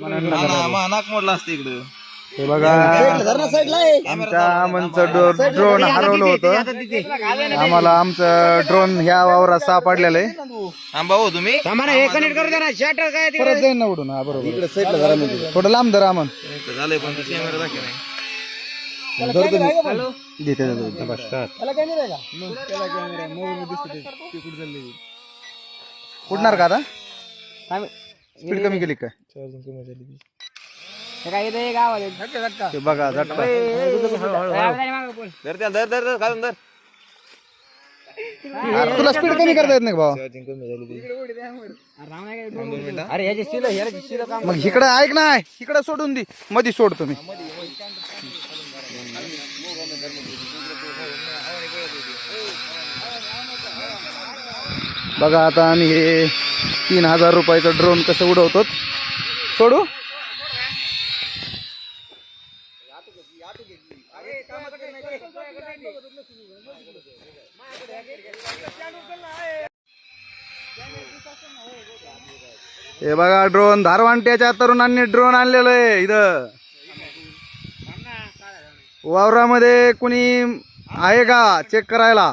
नाक मोडला असते इकडं. हे बघा आमच्या आमचं ड्रोन हरवलं होतं. आम्हाला आमचं ड्रोन ह्या वावरात सापडलेलं आहे. आंबा हो तुम्ही परत जाईन ना उडून. हा बरोबर. थोडं लांब धरा आमन झालंय पण कॅमेरा दाखव नाही. देते देते, बस. उडणार का आता स्पीड कमी केली काय ते बघा झटका धर त्याला, धर धर धर घालून धर. अरे तुला स्पीड कमी करता येत नाही मग इकडे ऐक ना इकडे सोडून दे. मधी सोड तुम्ही. बघा आता आम्ही हे तीन हजार रुपयाचं ड्रोन कसं उडवतो सोडू? हे बघा ड्रोन धारवांट्याच्या तरुणांनी ड्रोन आणलेलं आहे इथं. वावरामध्ये कुणी आहे का? चेक करायला.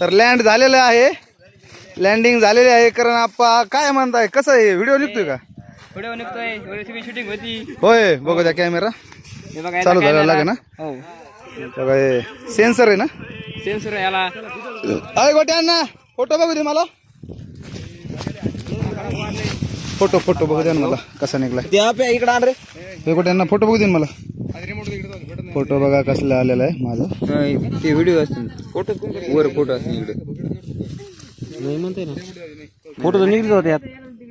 तर लँड झालेलं आहे. लँडिंग झालेली आहे कारण आपा काय म्हणताय कसं आहे? व्हिडिओ निघतोय का? व्हिडिओ निघतोय. व्हिडिओची शूटिंग होती. होय बघू द्या कॅमेरा हे बघा चालू झाला लागे ना? हो. बघा हे सेन्सर आहे ना? सेन्सर याला. अय गोट्यांना फोटो बघू दे मला. फोटो फोटो बघू द्या ना मला. कसा निघलाय. इकडे आण रे. हे गोट्यांना फोटो बघू दे ना मला. फोटो बघा कसला आलेला आहे माझा. ते व्हिडिओ असतील. फोटो वर फोटो असतील इकडे. नाही म्हणते ना. फोटो तर निघले होते यात.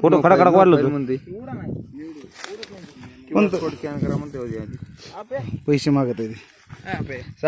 फोटो खडा खडा वाढलो म्हणते कोणतं? पैसे मागत आहे ते.